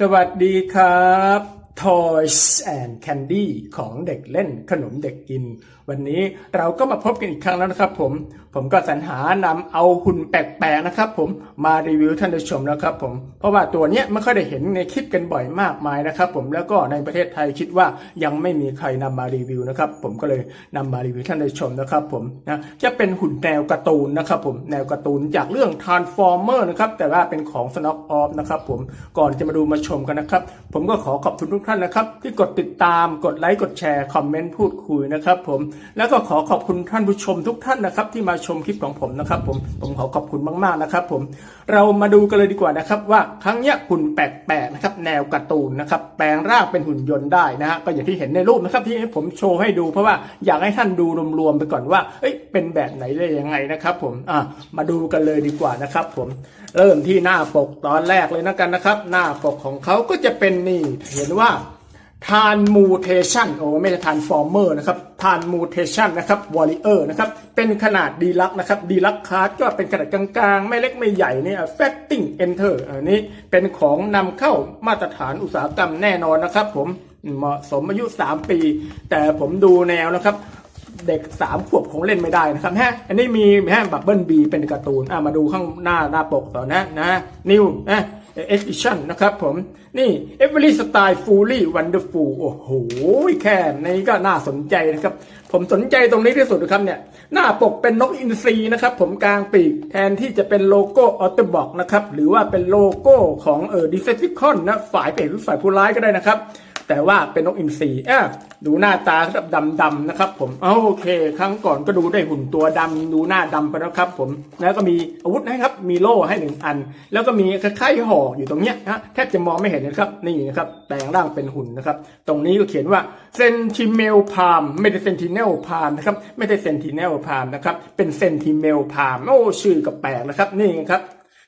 สวัสดีครับ Toys and Candy ของเด็กเล่นขนมเด็กกิน วันนี้เราก็มาพบกันอีกครั้งแล้วนะครับผม ผมก็สรรหานำเอาหุ่นแปลกๆนะครับผมมารีวิวท่านผู้ชมแล้วครับผม เพราะว่าตัวเนี้ยไม่ค่อยได้เห็นในคลิปกันบ่อยมากมายนะครับผมแล้วก็ในประเทศไทยคิดว่ายังไม่มีใครนำมารีวิวนะครับผมก็เลยนำมารีวิวท่านผู้ชมนะครับผมนะจะเป็นหุ่นแนวการ์ตูนนะครับผมแนวการ์ตูนจากเรื่อง Transformer นะครับแต่ว่าเป็นของ Snock Off นะครับผมก่อนจะมาดูมาชมกันนะครับผมก็ขอขอบคุณทุกท่านนะครับ ที่กดติดตามกดไลค์กดแชร์คอมเมนต์พูดคุยนะครับผมแล้วก็ขอขอบคุณท่านผู้ชมทุกท่านนะครับ ที่มาชมคลิปของผมนะครับ ผมผมขอขอบคุณมาก ๆนะครับ ผมเรามาดูกันเลยดีกว่านะครับ ว่าครั้งเนี้ยหุ่นแปลกๆนะครับ แนวการ์ตูนนะครับ แปลงร่างเป็นหุ่นยนต์ได้นะฮะก็อย่างที่เห็นในรูปนะครับ ที่ผมโชว์ให้ดู เพราะว่าอยากให้ท่านดูรวมๆไปก่อนว่าเอ้ยเป็นแบบไหนได้ยังไงนะครับ ผมอะมาดูกันเลยดีกว่านะครับ ผมเริ่มที่หน้าปกตอนแรกเลยนะกันนะครับ หน้าปกของเขาก็จะเป็นนี่เห็นว่า ทานมูเทชันโอ้ไม่ใช่ทานฟอร์เมอร์นะครับทานมูเทชันนะครับวอลเลอร์นะครับเป็นขนาดดีลักนะครับดีลักคาร์ดก็เป็นขนาดกลางๆ ไม่เล็กไม่ใหญ่เนี่ยแฟตติ้งเอนเตอร์อันนี้เป็นของนำเข้ามาตรฐานอุตสาหกรรมแน่นอนนะครับ ผมเหมาะสมอายุ 3 ปี แต่ผมดูแนวนะครับเด็กสามขวบคงเล่นไม่ได้นะครับฮะ อันนี้มีแฮะบับเบิลบีเป็นการ์ตูน อะมาดูข้างหน้าหน้าปกต่อนะนะนิวนะ เอ็กซิชันนะครับผม นี่ Every Style Fully Wonderful โอ้โห แค่นี้ก็น่าสนใจนะครับ ผมสนใจตรงนี้ที่สุดนะครับเนี่ย หน้าปกเป็นนกอินทรีนะครับ ผมกลางปีกแทนที่จะเป็นโลโก้ออโตบอกนะครับ หรือว่าเป็นโลโก้ของเออดิเซฟิคอนนะ ฝ่ายเปรตหรือฝ่ายผู้ร้ายก็ได้นะครับ แต่ว่าเป็นนกอินทรีอะดูหน้าตาครับดำๆนะครับ ผมเอโอเค ครั้งก่อนก็ดูได้หุ่นตัวดำดูหน้าดำไปแล้วครับ ผมแล้วก็มีอาวุธนะครับ มีโล่ให้หนึ่งอัน แล้วก็มีคล้ายๆห่ออยู่ตรงเนี้ยนะแทบจะมองไม่เห็นนะครับนี่นะครับแปลงร่างเป็นหุ่นนะครับ ตรงนี้ก็เขียนว่าเซนติเมลพามไม่ได้เซนติเนลพามนะครับไม่ได้เซนติเนลพามนะครับเป็นเซนติเมลพามโอ้ชื่อก็แปลกนะครับนี่ครับ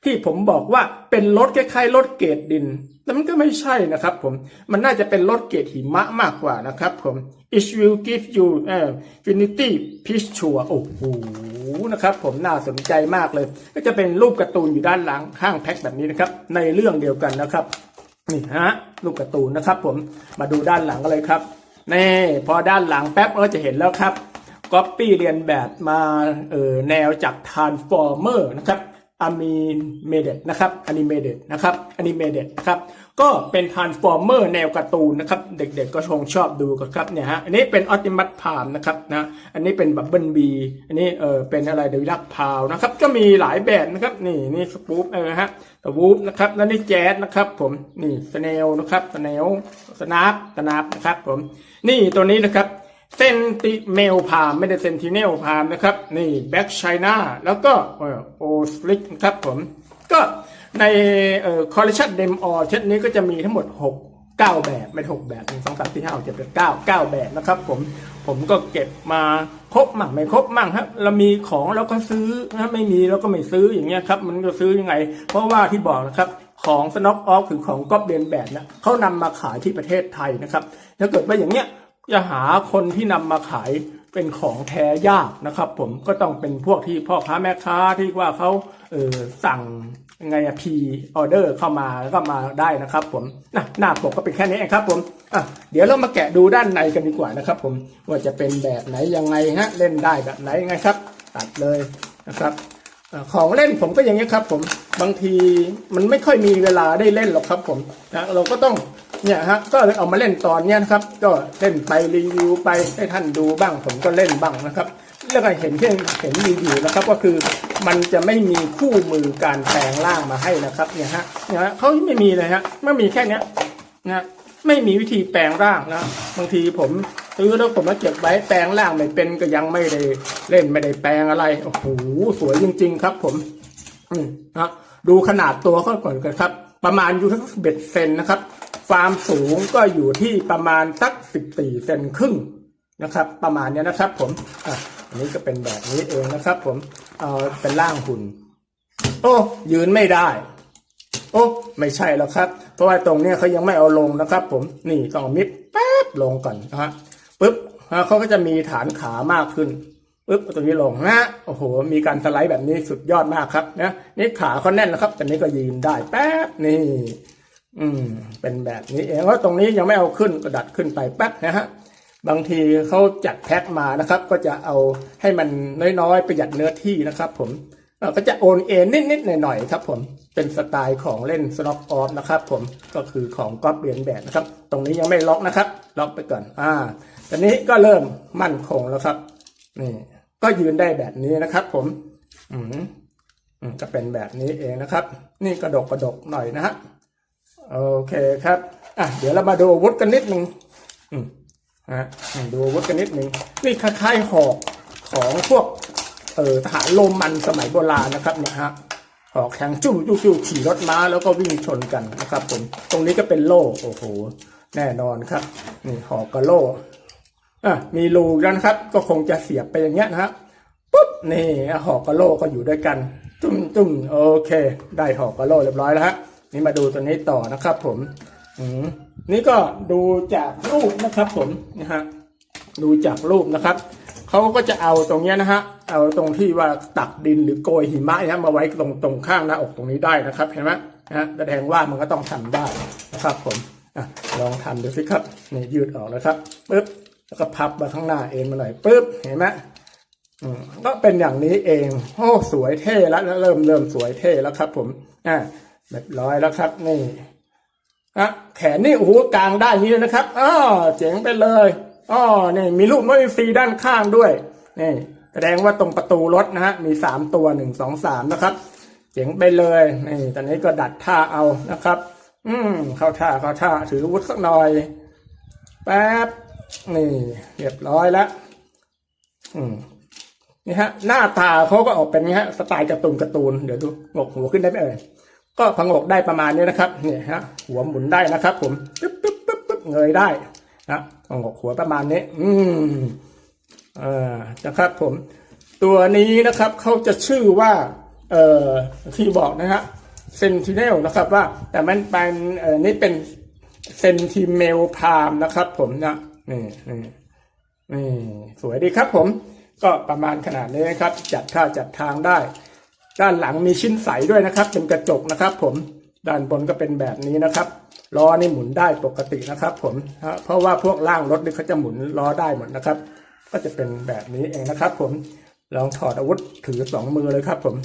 ที่ผมบอกว่าเป็นรถคล้ายๆรถเกรดดิน แต่มันก็ไม่ใช่นะครับผม มันน่าจะเป็นรถเกรดหิมะมากกว่านะครับผม it will give you infinity picture โอ้โหนะครับผมน่าสนใจมากเลย ก็จะเป็นรูปการ์ตูนอยู่ด้านหลังข้างแพ็คแบบนี้นะครับ ในเรื่องเดียวกันนะครับ นี่ฮะรูปการ์ตูนนะครับ ผมมาดูด้านหลังกันเลยครับนี่พอด้านหลังแป๊บเราจะเห็นแล้วครับก๊อปปี้เรียนแบบมาเออแนวจาก Transformer นะครับ อ m ีเมเดตนะครับอนิเมเดตนะครับอนิเมเดตนะครับ ก็เป็น Transformer แนวการ์ตูนนะครับ เด็กๆก็ชงชอบดูกันครับเนี่ยฮะ อันนี้เป็นออ t ติมัสพามนะครับนะ อันนี้เป็นบับเบิลบี อันนี้เออเป็นอะไรเดวิลักพาวนะครับ ก็มีหลายแบบนะครับ นี่นี่สปูปเออฮะสวูปนะครับแล้วนี่แจ๊สนะครับ ผม นี่สเนลนะครับสเนลสนาปสนาปนะครับผม นี่ตัวนี้นะครับ เซนติเมลพามไม่ได้เซนติเนลพามนะครับ นี่แบ็กไชน่าแล้วก็โอสลิกนะครับผมก็ในเอ่อคอลเลคชันเดมออเช่นนี้ก็จะมีทั้งหมด 6 9 แบบไม่ใช่หกแบบหนึ่งสองสามสี่ห้าหกเจ็ดแปดเก้าเก้าแบบนะครับผมผมก็เก็บมาครบมั่งไม่ครบมั่งครับเรามีของเราก็ซื้อนะไม่มีเราก็ไม่ซื้ออย่างเงี้ยครับมันก็ซื้อยังไง เพราะว่าที่บอกนะครับของสน็อกออฟคือของก๊อปเดนแบบนะเขานำมาขายที่ประเทศไทยนะครับถ้าเกิดว่าอย่างเงี้ย จะหาคนที่นำมาขายเป็นของแท้ยากนะครับ ผมก็ต้องเป็นพวกที่พ่อค้าแม่ค้าที่ว่าเขาเออสั่งยังไงอะพีออเดอร์เข้ามาแล้วก็มาได้นะครับ ผมนะหน้าปกก็เป็นแค่นี้เองครับ ผมอะเดี๋ยวเรามาแกะดูด้านในกันดีกว่านะครับ ผมว่าจะเป็นแบบไหนยังไงฮะเล่นได้แบบไหนยังไงครับ ตัดเลยนะครับของเล่นผมก็อย่างนี้ครับ ผมบางทีมันไม่ค่อยมีเวลาได้เล่นหรอกครับ ผมนะเราก็ต้อง เนี่ยฮะก็เลยเอามาเล่นตอนเนี้ยนะครับ ก็เล่นไปรีวิวไปให้ท่านดูบ้างผมก็เล่นบ้างนะครับแล้วก็เห็นเช่นเห็นรีวิวนะครับ ก็คือมันจะไม่มีคู่มือการแปลงร่างมาให้นะครับเนี่ยฮะเนี่ยฮะเขาไม่มีเลยฮะไม่มีแค่เนี้ยนะไม่มีวิธีแปลงร่างนะบางทีผมซื้อแล้วผมมาเก็บไว้แปลงร่างไม่เป็นก็ยังไม่ได้เล่นไม่ได้แปลงอะไรโอ้โหสวยจริง ๆ ครับ ผมอืมนะดูขนาดตัวเขาก่อนกันครับ ประมาณอยู่สักเบ็ดเซนนะครับ ความสูงก็อยู่ที่ประมาณสักสิบสี่เซนครึ่งนะครับ ประมาณเนี้ยนะครับ ผมอะอันนี้ก็เป็นแบบนี้เองนะครับ ผมเอาเป็นร่างหุ่นโอ้ยืนไม่ได้ โอ้ไม่ใช่แล้วครับ เพราะว่าตรงเนี้ยเขายังไม่เอาลงนะครับ ผมนี่ต้องมิดแป๊บลงก่อนนะฮะปึ๊บอะเขาก็จะมีฐานขามากขึ้นปึ๊บตรงนี้ลงนะโอ้โห มีการสไลด์แบบนี้สุดยอดมากครับนะนี่ขาเขาแน่นนะครับ แต่นี้ก็ยืนได้แป๊บนี่ อืม เป็นแบบนี้เองว่าตรงนี้ยังไม่เอาขึ้นก็ดัดขึ้นไปแป๊บนะฮะบางทีเขาจัดแพ็คมานะครับ ก็จะเอาให้มันน้อยๆประหยัดเนื้อที่นะครับ ผมเอ่อก็จะโอนเอ็นนิดๆหน่อยๆครับ ผมเป็นสไตล์ของเล่นสล็อกออฟนะครับ ผมก็คือของก๊อปเรียนแบบนะครับ ตรงนี้ยังไม่ล็อกนะครับ ล็อกไปก่อน อ่าตอนนี้ก็เริ่มมั่นคงแล้วครับนี่ก็ยืนได้แบบนี้นะครับ ผม อืมอืมจะเป็นแบบนี้เองนะครับ นี่กระดกกระดกหน่อยนะฮะ โอเคครับอะเดี๋ยวเรามาดูอาวุธกันนิดหนึ่งอืมฮะดูอาวุธกันนิดหนึ่งนี่คล้ายๆหอกของพวกเออทหารโรมันสมัยโบราณนะครับเนี่ยฮะหอกแทงจุ้มจุ้มขี่รถม้าแล้วก็วิ่งชนกันนะครับผมตรงนี้ก็เป็นโล่โอ้โหแน่นอนครับนี่หอกกับโล่อะมีรูแล้วนะครับ ก็คงจะเสียบไปอย่างเงี้ยนะฮะปุ๊บนี่หอกกับโล่ก็อยู่ด้วยกัน จุ้มจุ้มโอเค ได้หอกกับโล่เรียบร้อยแล้วฮะ นี่มาดูตัวนี้ต่อนะครับ ผมอืมนี่ก็ดูจากรูปนะครับผมนะฮะดูจากรูปนะครับเขาก็จะเอาตรงเนี้ยนะฮะเอาตรงที่ว่าตักดินหรือโกยหิมะนี่ยมาไว้ตรงตรงข้างหน้าอกตรงนี้ได้นะครับเห็นไหมนะฮะแสดงว่ามันก็ต้องทำได้นะครับ ผมอะลองทำดูสิครับนี่ยืดออกนะครับปึ๊บแล้วก็พับมาข้างหน้าเอ็นมาหน่อยปึ๊บเห็นไหมอืมก็เป็นอย่างนี้เองโอ้สวยเท่แล้วเริ่มเริ่มสวยเท่แล้วครับ ผมอะ เรียบร้อยแล้วครับนี่อะแขนนี่โอ้โหกลางได้อย่างนี้เลยนะครับอ้อเจ๋งไปเลยอ้อนี่มีลูกไม่ฟรีด้านข้างด้วยนี่แสดงว่าตรงประตูรถนะฮะมีสามตัวหนึ่งสองสามนะครับ เจ๋งไปเลยนี่ตอนนี้ก็ดัดท่าเอานะครับ อืมเข้าท่าเข้าท่าถือวุธสักหน่อยแป๊บนี่เรียบร้อยแล้วอืมนี่ฮะ หน้าตาเขาก็ออกเป็นไงฮะสไตล์การ์ตูนการ์ตูนเดี๋ยวดูงกหัวขึ้นได้ไหมเอ่ย ก็ผงกได้ประมาณนี้นะครับเนี่ยฮะหัวหมุนได้นะครับ ผมปึ๊บปึ๊บปึ๊บปึ๊บเงยได้นะผงกหัวประมาณนี้ อืมเอ่านะครับผม ตัวนี้นะครับเขาจะชื่อว่า เอ่อที่บอกนะฮะเซนติเนลนะครับว่า แต่มันเป็นเอ่อนี่เป็นเซนติเมลพามนะครับ ผมนะนี่นี่นี่สวยดีครับผม ก็ประมาณขนาดนี้นะครับ จัดท่าจัดทางได้ ด้านหลังมีชิ้นใสด้วยนะครับ เป็นกระจกนะครับ ผมด้านบนก็เป็นแบบนี้นะครับล้อนี่หมุนได้ปกตินะครับ ผมเพราะว่าพวกล่างรถนี่เขาจะหมุนล้อได้หมดนะครับ ก็จะเป็นแบบนี้เองนะครับ ผมลองถอดอาวุธถือสองมือเลยครับ ผม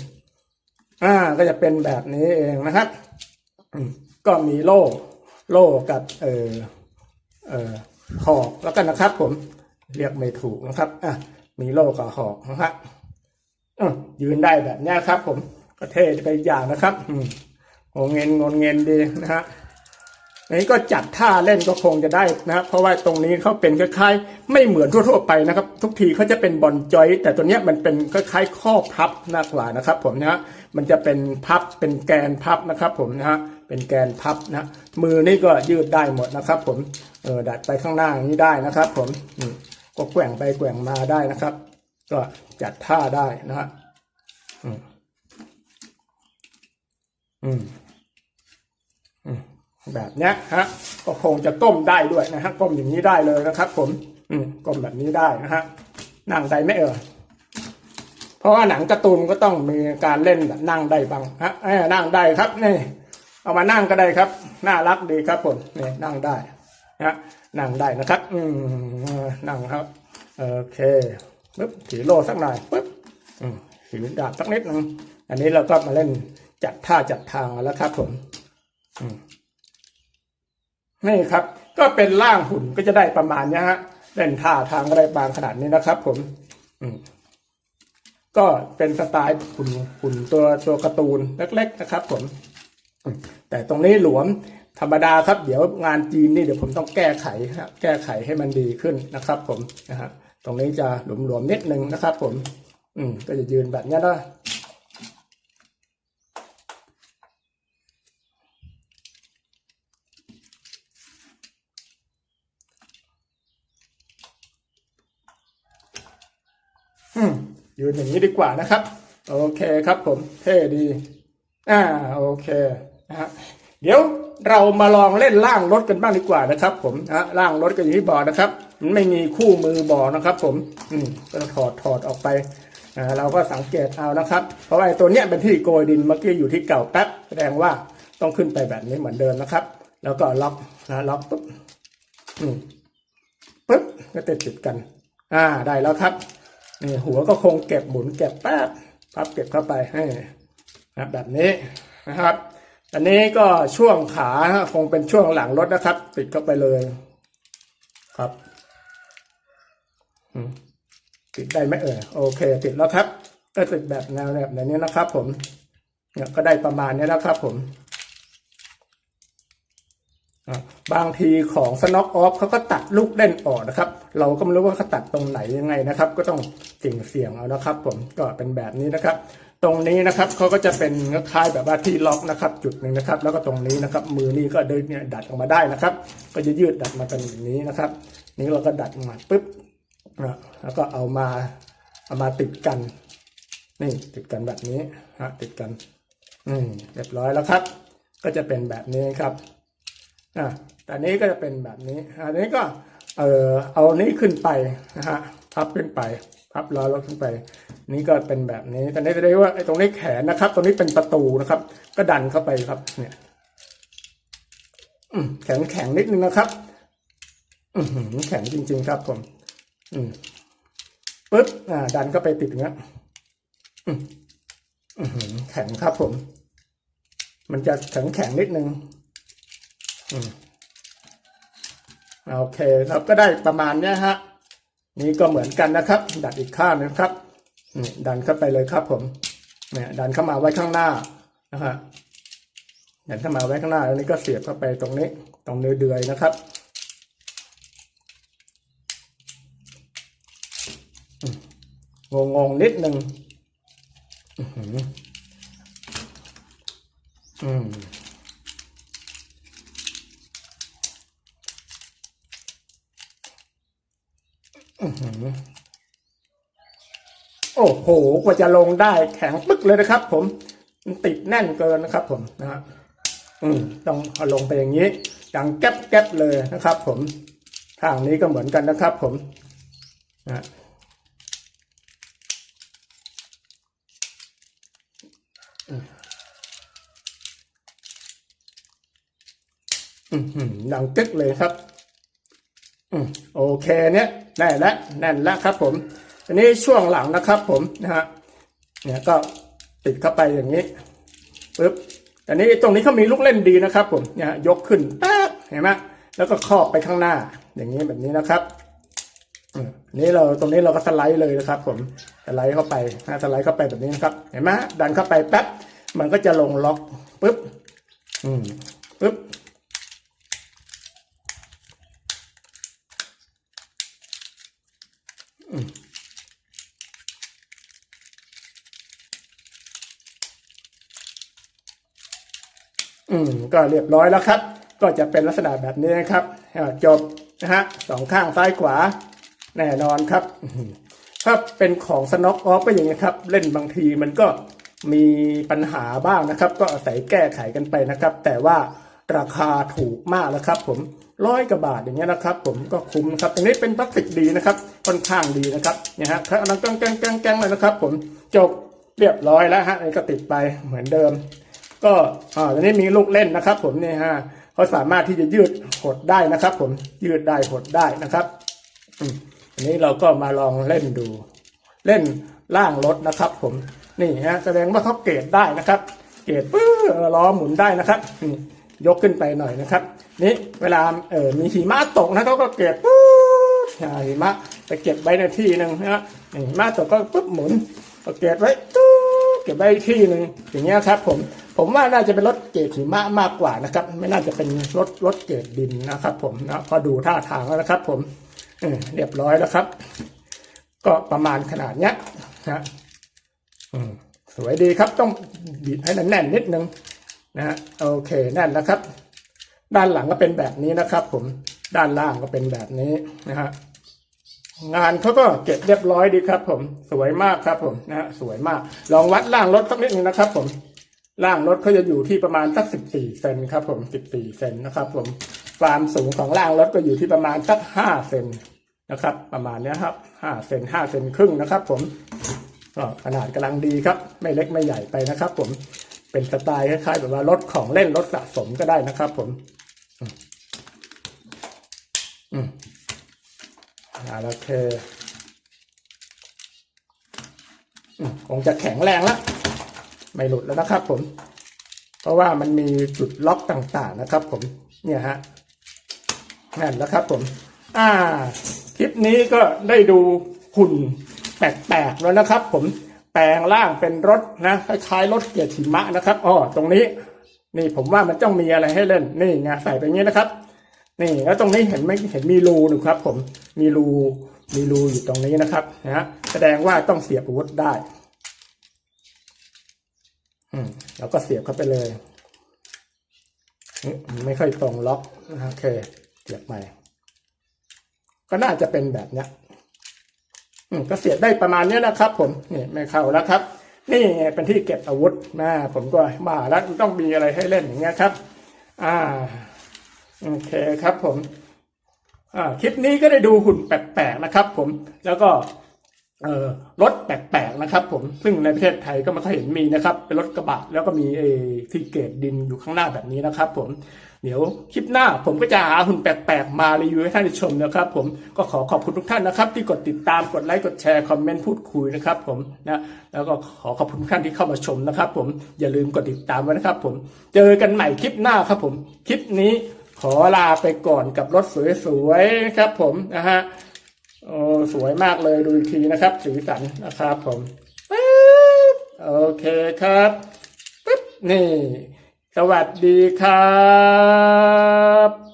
อ่าก็จะเป็นแบบนี้เองนะครับก็มีโล่ โล่กับเออเออหอกแล้วกันนะครับ ผมเรียกไม่ถูกนะครับอะมีโล่กับหอกนะครับอะ ยืนได้แบบนี้ครับ ผมก็เท่ไปอย่างนะครับอืมโงเงินงนเงินดีนะฮะอันนี้ก็จัดท่าเล่นก็คงจะได้นะครับเพราะว่าตรงนี้เขาเป็นคล้ายๆ ไม่เหมือนทั่วๆไปนะครับ ทุกทีเขาจะเป็นบอลจอย แต่ตัวเนี้ยมันเป็นคล้ายๆข้อพับมากกว่านะครับ ผมนะฮะมันจะเป็นพับเป็นแกนพับนะครับ ผมนะฮะเป็นแกนพับนะมือนี่ก็ยืดได้หมดนะครับ ผมเออดัดไปข้างหน้าอย่างนี้ได้นะครับ ผมก็แกว่งไปแกว่งมาได้นะครับ ก็จัดท่าได้นะฮะอืมอืมอืมแบบเนี้ยฮะก็คงจะก้มได้ด้วยนะฮะก้มอย่างนี้ได้เลยนะครับ ผม อืมก้มแบบนี้ได้นะฮะนั่งได้ไหมเอ่ยเพราะว่าหนังการ์ตูนก็ต้องมีการเล่นแบบนั่งได้บ้างฮะเอ้นั่งได้ครับนี่ เอามานั่งก็ได้ครับ น่ารักดีครับผมนี่นั่งได้นะนั่งได้นะครับ อืมนั่งครับโอเค ปึ๊บถือโล่สักหน่อยปึ๊บถือดาบสักนิดนึงอันนี้เราก็มาเล่นจัดท่าจัดทางแล้วครับผมนี่ครับ ก็เป็นร่างหุ่นก็จะได้ประมาณนี้ฮะเล่นท่าทางก็ได้บางขนาดนี้นะครับ ผม อืมก็เป็นสไตล์หุ่นหุ่นตัวตัวการ์ตูนเล็ก ๆ นะครับ ผม แต่ตรงนี้หลวมธรรมดาครับ เดี๋ยวงานจีนนี่เดี๋ยวผมต้องแก้ไขฮะแก้ไขให้มันดีขึ้นนะครับ ผมนะฮะ ตรงนี้จะหลวมๆนิดนึงนะครับผม อืม ก็จะยืนแบบนี้นะอืมยืนอย่างนี้ดีกว่านะครับ โอเคครับผมเท่ดี อ่า โอเคนะฮะเดี๋ยวเรามาลองเล่นล่างรถกันบ้างดีกว่านะครับ ผมนะล่างรถก็อย่างที่บอกนะครับ มันไม่มีคู่มือบอกนะครับ ผมอืมก็ถอดถอดออกไปอ่าเราก็สังเกตเอานะครับ เพราะว่าไอ้ตัวเนี้ยเป็นที่โกยดินเมื่อกี้อยู่ที่เก่าแป๊บแสดงว่าต้องขึ้นไปแบบนี้เหมือนเดิมนะครับ แล้วก็ล็อกนะล็อกปุ๊บอืมปุ๊บก็ติดติดกัน อ่าได้แล้วครับนี่หัวก็คงเก็บหมุนเก็บแป๊บพับเก็บเข้าไปให้นะแบบนี้นะครับอันนี้ก็ช่วงขาคงเป็นช่วงหลังรถนะครับ ติดเข้าไปเลยครับ ติดได้ไหมเอ่ยโอเค ติดแล้วครับ ก็ติดแบบแนวแบบนี้นะครับ ผม เนี่ยก็ได้ประมาณนี้แล้วครับ ผมบางทีของสน็อกออฟเขาก็ตัดลูกเล่นออกนะครับ เราก็ไม่รู้ว่าเขาตัดตรงไหนยังไงนะครับ ก็ต้องเสี่ยงเสี่ยงเอานะครับ ผมก็เป็นแบบนี้นะครับ ตรงนี้นะครับเขาก็จะเป็นคล้ายแบบว่าที่ล็อกนะครับ จุดหนึ่งนะครับ แล้วก็ตรงนี้นะครับ มือนี่ก็เดินเนี่ยดัดออกมาได้นะครับ ก็จะยืดดัดมาเป็นอย่างนี้นะครับ นี่เราก็ดัดมาปุ๊บ อะแล้วก็เอามาเอามาติดกัน นี่ติดกันแบบนี้ฮะติดกันอืมเรียบร้อยแล้วครับ ก็จะเป็นแบบนี้ครับอะแต่นี้ก็จะเป็นแบบนี้อันนี้ก็เออเอานี้ขึ้นไปนะฮะพับขึ้นไปพับล้อรถขึ้นไป นี่ก็เป็นแบบนี้แต่นี้จะได้ว่าไอ้ตรงนี้แขนนะครับ ตรงนี้เป็นประตูนะครับ ก็ดันเข้าไปครับ เนี่ยแข็งแข็งนิดนึงนะครับแข็งจริง ๆ ครับผม อืมปึ๊บอ่า ดันเข้าไปติดอย่างเงี้ยอื้อหือแข็งครับผม มันจะแข็งแข็งนิดนึงอืมโอเคครับก็ได้ประมาณเนี้ยฮะ นี่ก็เหมือนกันนะครับ ดัดอีกข้างหนึงครับดันเข้าไปเลยครับผม เนี่ย ดันเข้ามาไว้ข้างหน้านะฮะดันเข้ามาไว้ข้างหน้า แล้วนี่ก็เสียบเข้าไปตรงนี้ ตรงเนื้อเดือยนะครับ งงงนิดหนึ่งอืมอื้อหือโอ้โห กว่าจะลงได้แข็งปึ๊กเลยนะครับ ผมติดแน่นเกินนะครับ ผมนะฮะอืมต้องเอาลงไปอย่างนี้ดังแก๊บแก๊บเลยนะครับ ผมทางนี้ก็เหมือนกันนะครับ ผมนะ อือหือ ดังตึกเลยครับโอเคเนี่ยแน่แล้วแน่นแล้วครับผมอันนี้ช่วงหลังนะครับผมนะฮะเนี่ยก็ติดเข้าไปอย่างนี้ปึ๊บอันนี้ตรงนี้เขามีลูกเล่นดีนะครับ ผมเนี่ยยกขึ้นแป๊บเห็นไหมแล้วก็ครอบไปข้างหน้า อย่างนี้แบบนี้นะครับอืมนี่เราตรงนี้เราก็สไลด์เลยนะครับ ผมสไลด์เข้าไปนะสไลด์เข้าไปแบบนี้นะครับ เห็นไหมดันเข้าไปแป๊บมันก็จะลงล็อกปึ๊บอืมปึ๊บ อืมก็เรียบร้อยแล้วครับ ก็จะเป็นลักษณะแบบนี้นะครับจบนะฮะสองข้างซ้ายขวา แน่นอนครับถ้าเป็นของสน็อกออฟก็อย่างนี้ครับ เล่นบางทีมันก็มีปัญหาบ้างนะครับ ก็อาศัยแก้ไขกันไปนะครับ แต่ว่าราคาถูกมากนะครับ ผมร้อยกว่าบาทอย่างเงี้ยนะครับ ผมก็คุ้มนะครับตรงนี้เป็นพลาสติกดีนะครับค่อนข้างดีนะครับเนี่ยฮะกำลังแกงแกงแกงแกงเลยนะครับ ผมจบเรียบร้อยแล้วฮะอันนี้ก็ติดไปเหมือนเดิม ก็อ่าตอนนี้มีลูกเล่นนะครับ ผมเนี่ยฮะเขาสามารถที่จะยืดหดได้นะครับ ผมยืดได้หดได้นะครับอันนี้เราก็มาลองเล่นดู เล่นล่างรถนะครับ ผมนี่ฮะแสดงว่าเขาเกรดได้นะครับ เกรดปื้อล้อหมุนได้นะครับยกขึ้นไปหน่อยนะครับ นี่เวลาเออมีหิมะตกนะเขาก็เกรดปุ๊บอ่าหิมะไปเก็บไว้ในที่หนึ่งนะหิมะตกก็ปุ๊บหมุนก็เกรดไว้ตู้เก็บไว้ที่หนึ่งอย่างเงี้ยครับ ผม ผมว่าน่าจะเป็นรถเกรดหิมะมากกว่านะครับ ไม่น่าจะเป็นรถรถเกรดดินนะครับ ผมนะพอดูท่าทางแล้วนะครับ ผมเออเรียบร้อยแล้วครับ ก็ประมาณขนาดเนี้ยนะอืมสวยดีครับต้องบีบให้แน่นๆนิดนึงนะฮะโอเคแน่นแล้วครับ ด้านหลังก็เป็นแบบนี้นะครับ ผมด้านล่างก็เป็นแบบนี้นะฮะงานเขาก็เก็บเรียบร้อยดีครับ ผมสวยมากครับ ผมนะฮะสวยมาก ลองวัดล่างรถสักนิดนึงนะครับ ผม ล่างรถเขาจะอยู่ที่ประมาณสักสิบสี่เซนครับ ผมสิบสี่เซนนะครับ ผมความสูงของล่างรถก็อยู่ที่ประมาณสักห้าเซนนะครับ ประมาณนี้ครับห้าเซนห้าเซนครึ่งนะครับ ผมก็ขนาดกำลังดีครับ ไม่เล็กไม่ใหญ่ไปนะครับ ผมเป็นสไตล์คล้ายๆแบบว่ารถของเล่นรถสะสมก็ได้นะครับ ผมอืมอืมอ่าโอเคอืมคงจะแข็งแรงแล้ว ไม่หลุดแล้วนะครับ ผม เพราะว่ามันมีจุดล็อกต่างๆนะครับ ผม เนี่ยฮะนั่นแล้วครับ ผม อ่า คลิปนี้ก็ได้ดูหุ่นแปลกๆแล้วนะครับ ผมแปลงร่างเป็นรถนะคล้ายๆรถเกียร์หิมะนะครับอ๋อตรงนี้ นี่ผมว่ามันต้องมีอะไรให้เล่นนี่ไงใส่ไปงี้นะครับ นี่แล้วตรงนี้เห็นไหมเห็นมีรูหนึ่งครับ ผมมีรูมีรูอยู่ตรงนี้นะครับนะฮะแสดงว่าต้องเสียบอาวุธได้ อืมแล้วก็เสียบเข้าไปเลยไม่ค่อยตรงล็อกโอเคเสียบใหม่ ก็น่าจะเป็นแบบเนี้ยอืมก็เสียบได้ประมาณเนี้ยนะครับ ผมนี่ไม่เข้าแล้วครับ นี่ไงเป็นที่เก็บอาวุธนะผมก็มาแล้วต้องมีอะไรให้เล่นอย่างเงี้ยครับ อ่าโอเคครับ ผม อ่าคลิปนี้ก็ได้ดูหุ่นแปลกๆนะครับ ผมแล้วก็ รถแปลกๆนะครับผมซึ่งในประเทศไทยก็ไม่ค่อยเห็นมีนะครับ เป็นรถกระบะแล้วก็มีเอทีเกตดินอยู่ข้างหน้าแบบนี้นะครับ ผมเดี๋ยวคลิปหน้าผมก็จะหาหุ่นแปลกๆ มารีวิวให้ท่านได้ชมนะครับ ผมก็ขอขอบคุณทุกท่านนะครับ ที่กดติดตามกดไลค์กดแชร์คอมเมนต์พูดคุยนะครับ ผมนะแล้วก็ขอขอบคุณทุกท่านที่เข้ามาชมนะครับ ผมอย่าลืมกดติดตามไว้นะครับ ผมเจอกันใหม่คลิปหน้าครับ ผมคลิปนี้ขอลาไปก่อนกับรถสวยๆครับ ผมนะฮะ โอ้สวยมากเลยดูอีกทีนะครับ สีสันนะครับผมปึ๊บโอเคครับปึ๊บนี่ สวัสดีครับ